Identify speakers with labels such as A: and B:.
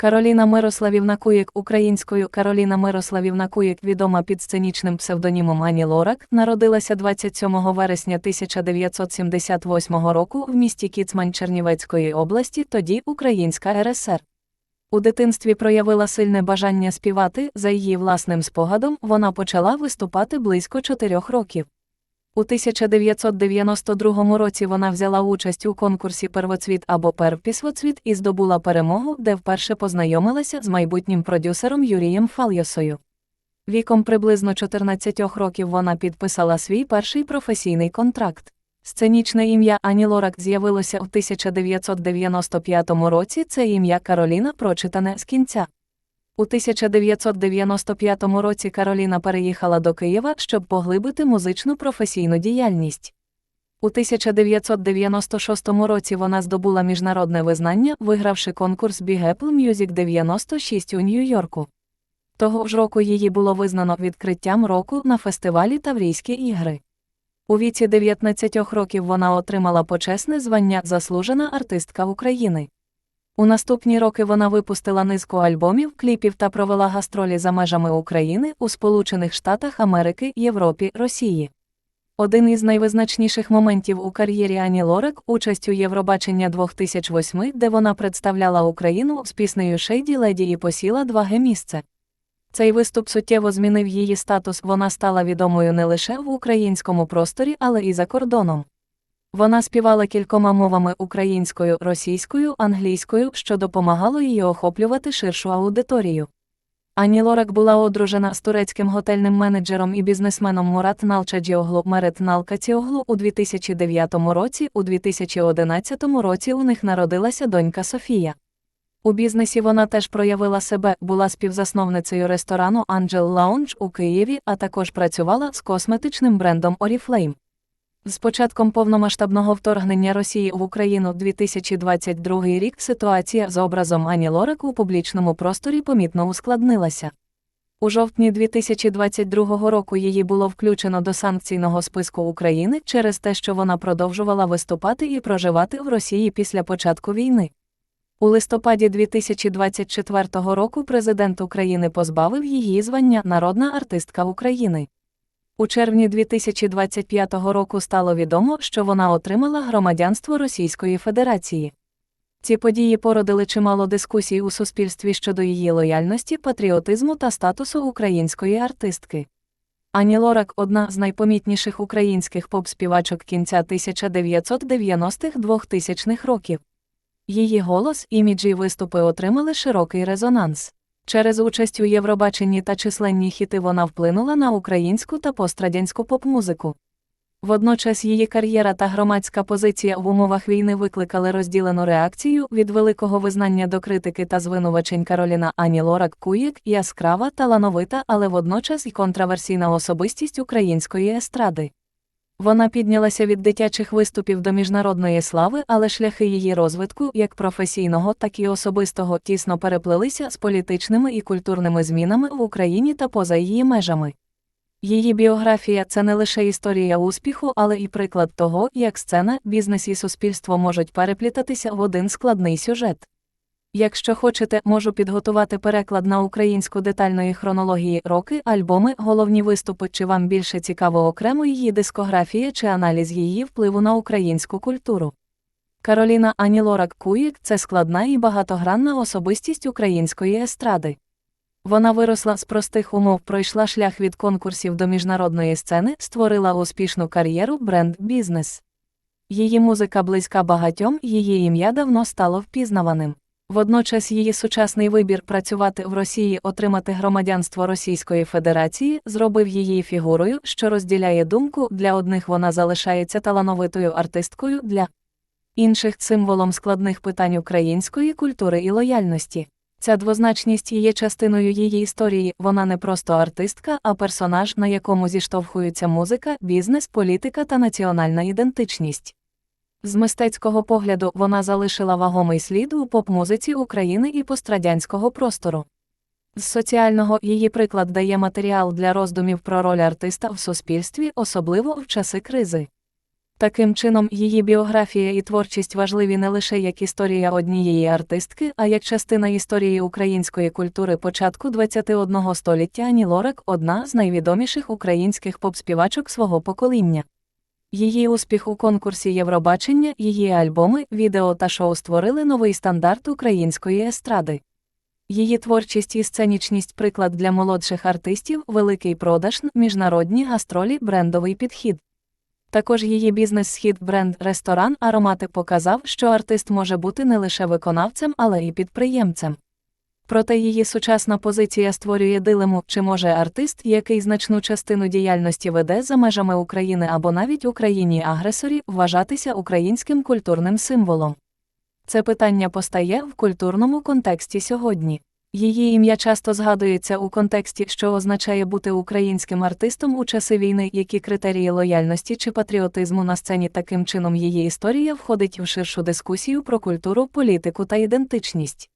A: Кароліна Мирославівна Куєк українською Кароліна Мирославівна Куєк, відома під сценічним псевдонімом Ані Лорак, народилася 27 вересня 1978 року в місті Кіцмань Чернівецької області, тоді Українська РСР. У дитинстві проявила сильне бажання співати, за її власним спогадом, вона почала виступати близько чотирьох років. У 1992 році вона взяла участь у конкурсі Первоцвіт або Первпісвоцвіт і здобула перемогу, де вперше познайомилася з майбутнім продюсером Юрієм Фальйосою. Віком приблизно 14 років вона підписала свій перший професійний контракт. Сценічне ім'я Ані Лорак з'явилося у 1995 році. Це ім'я Кароліна прочитане з кінця. У 1995 році Кароліна переїхала до Києва, щоб поглибити музичну професійну діяльність. У 1996 році вона здобула міжнародне визнання, вигравши конкурс Big Apple Music 96 у Нью-Йорку. Того ж року її було визнано відкриттям року на фестивалі Таврійські ігри. У віці 19 років вона отримала почесне звання Заслужена артистка України. У наступні роки вона випустила низку альбомів, кліпів та провела гастролі за межами України у Сполучених Штатах Америки, Європі, Росії. Один із найвизначніших моментів у кар'єрі Ані Лорак – участь у Євробачення 2008, де вона представляла Україну з піснею Шейді Леді і посіла друге місце. Цей виступ суттєво змінив її статус, вона стала відомою не лише в українському просторі, але і за кордоном. Вона співала кількома мовами українською, російською, англійською, що допомагало їй охоплювати ширшу аудиторію. Ані Лорак була одружена з турецьким готельним менеджером і бізнесменом Мурат Налчаджіоглу Мерет Налкаціоглу у 2009 році. У 2011 році у них народилася донька Софія. У бізнесі вона теж проявила себе, була співзасновницею ресторану Angel Lounge у Києві, а також працювала з косметичним брендом Oriflame. З початком повномасштабного вторгнення Росії в Україну 2022 рік ситуація з образом Ані Лорак у публічному просторі помітно ускладнилася. У жовтні 2022 року її було включено до санкційного списку України через те, що вона продовжувала виступати і проживати в Росії після початку війни. У листопаді 2024 року президент України позбавив її звання Народна артистка України. У червні 2025 року стало відомо, що вона отримала громадянство Російської Федерації. Ці події породили чимало дискусій у суспільстві щодо її лояльності, патріотизму та статусу української артистки. Ані Лорак одна з найпомітніших українських поп-співачок кінця 1990-х 2000-х років. Її голос, іміджі виступи отримали широкий резонанс. Через участь у Євробаченні та численні хіти вона вплинула на українську та пострадянську поп-музику. Водночас її кар'єра та громадська позиція в умовах війни викликали розділену реакцію від великого визнання до критики та звинувачень Кароліна Ані Лорак Куєк, яскрава, талановита, але водночас й контраверсійна особистість української естради. Вона піднялася від дитячих виступів до міжнародної слави, але шляхи її розвитку, як професійного, так і особистого, тісно переплелися з політичними і культурними змінами в Україні та поза її межами. Її біографія це не лише історія успіху, але і приклад того, як сцена, бізнес і суспільство можуть переплітатися в один складний сюжет. Якщо хочете, можу підготувати переклад на українську детальної хронології роки, альбоми, головні виступи, чи вам більше цікаво окремо її дискографія чи аналіз її впливу на українську культуру. Кароліна Ані Лорак Куїк це складна і багатогранна особистість української естради. Вона виросла з простих умов, пройшла шлях від конкурсів до міжнародної сцени, створила успішну кар'єру бренд бізнес. Її музика близька багатьом, її ім'я давно стало впізнаваним. Водночас її сучасний вибір працювати в Росії, отримати громадянство Російської Федерації, зробив її фігурою, що розділяє думку, для одних вона залишається талановитою артисткою, для інших символом складних питань української культури і лояльності. Ця двозначність є частиною її історії, вона не просто артистка, а персонаж, на якому зіштовхуються музика, бізнес, політика та національна ідентичність. З мистецького погляду вона залишила вагомий слід у поп-музиці України і пострадянського простору. З соціального її приклад дає матеріал для роздумів про роль артиста в суспільстві, особливо в часи кризи. Таким чином, її біографія і творчість важливі не лише як історія однієї артистки, а як частина історії української культури початку ХХІ століття Ані Лорак – одна з найвідоміших українських поп-співачок свого покоління. Її успіх у конкурсі Євробачення, її альбоми, відео та шоу створили новий стандарт української естради. Її творчість і сценічність приклад для молодших артистів, великий продаж, міжнародні гастролі, брендовий підхід. Також її бізнес-схід бренд ресторан Аромати показав, що артист може бути не лише виконавцем, але й підприємцем. Проте її сучасна позиція створює дилему, чи може артист, який значну частину діяльності веде за межами України або навіть Україні-агресорі, вважатися українським культурним символом. Це питання постає в культурному контексті сьогодні. Її ім'я часто згадується у контексті, що означає бути українським артистом у часи війни, які критерії лояльності чи патріотизму на сцені таким чином її історія входить в ширшу дискусію про культуру, політику та ідентичність.